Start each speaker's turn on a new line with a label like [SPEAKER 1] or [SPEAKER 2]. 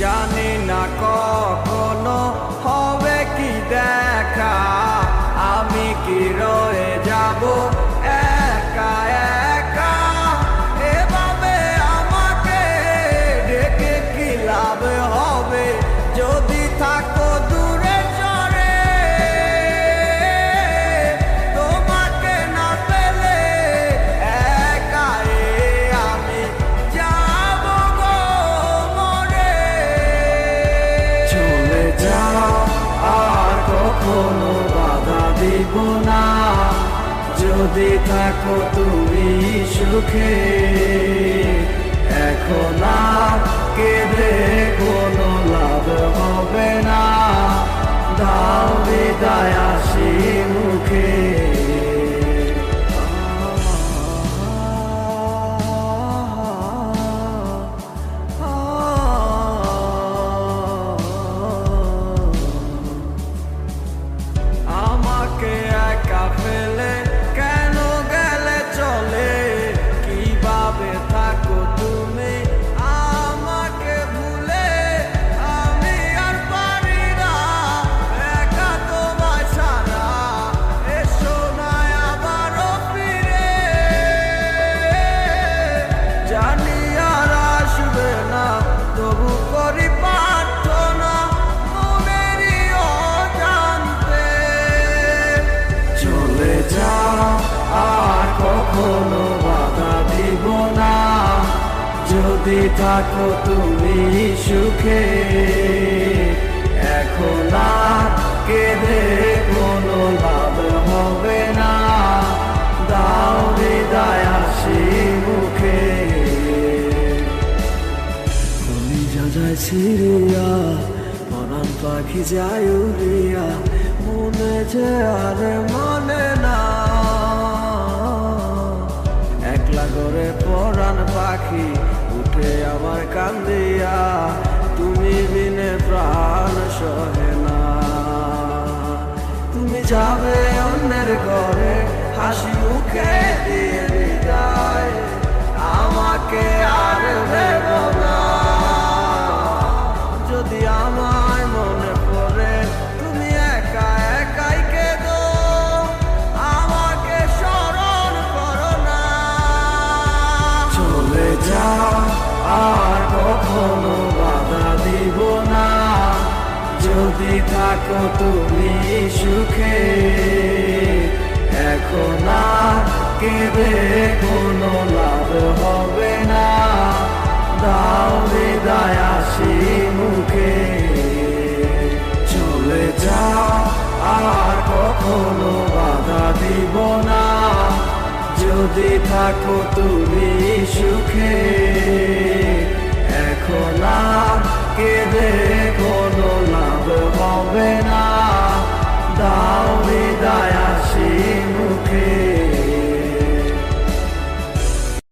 [SPEAKER 1] জানি না কখনো হবে কি দেখা? আমি কি রয়ে কখনো বাধা দেব না। যদি থাকো তুমি সুখে এখন আর কেঁদে চলে কখনো বাধা দিব না। যদি থাকো তুমি সুখে এখন আর কেঁদে ছিড়িয়া পাখি যায় উড়িয়া, মনে যে আর মনে না। একলা করে পরাণ পাখি উঠে আমার কান্দিয়া, তুমি বিনে প্রাণ সহে না। তুমি যাবে আর কখনো বাধা দিব না। যদি থাকো তুমি সুখে, এখন আর কেঁদে কোনো লাভ হবে না। দাও হৃদয় আসি মুখে। চলে যাও, আর কখনো বাধা দিব না। যদি থাকো তুমি সুখে।